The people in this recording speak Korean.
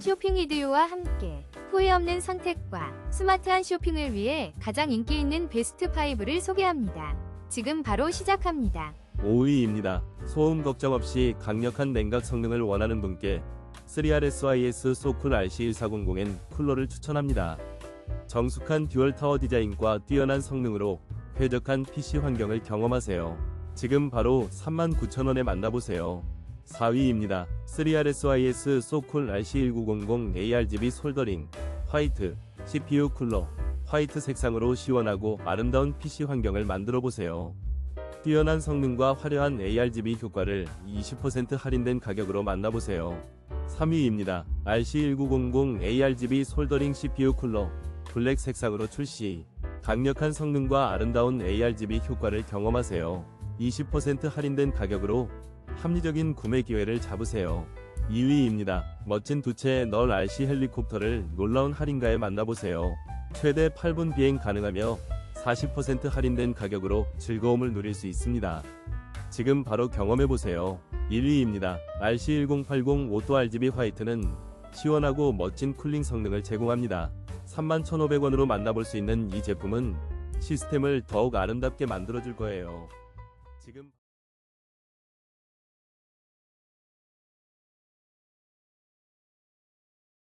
쇼핑 이디오와 함께 후회 없는 선택과 스마트한 쇼핑을 위해 가장 인기 있는 베스트 5를 소개합니다. 지금 바로 시작합니다. 5위입니다. 소음 걱정 없이 강력한 냉각 성능을 원하는 분께 3RSIS 소쿨 RC1400N 쿨러를 추천합니다. 정숙한 듀얼 타워 디자인과 뛰어난 성능으로 쾌적한 PC 환경을 경험하세요. 지금 바로 39,000원에 만나보세요. 4위입니다. 3RSIS 소쿨 RC1900 ARGB 솔더링 화이트 CPU 쿨러 화이트 색상으로 시원하고 아름다운 PC 환경을 만들어 보세요. 뛰어난 성능과 화려한 ARGB 효과를 20% 할인된 가격으로 만나보세요. 3위입니다. RC1900 ARGB 솔더링 CPU 쿨러 블랙 색상으로 출시. 강력한 성능과 아름다운 ARGB 효과를 경험하세요. 20% 할인된 가격으로 합리적인 구매 기회를 잡으세요. 2위입니다. 멋진 두 채의 널 RC 헬리콥터를 놀라운 할인가에 만나보세요. 최대 8분 비행 가능하며 40% 할인된 가격으로 즐거움을 누릴 수 있습니다. 지금 바로 경험해보세요. 1위입니다. RC1080 오토 RGB 화이트는 시원하고 멋진 쿨링 성능을 제공합니다. 31,500원으로 만나볼 수 있는 이 제품은 시스템을 더욱 아름답게 만들어줄 거예요. 지금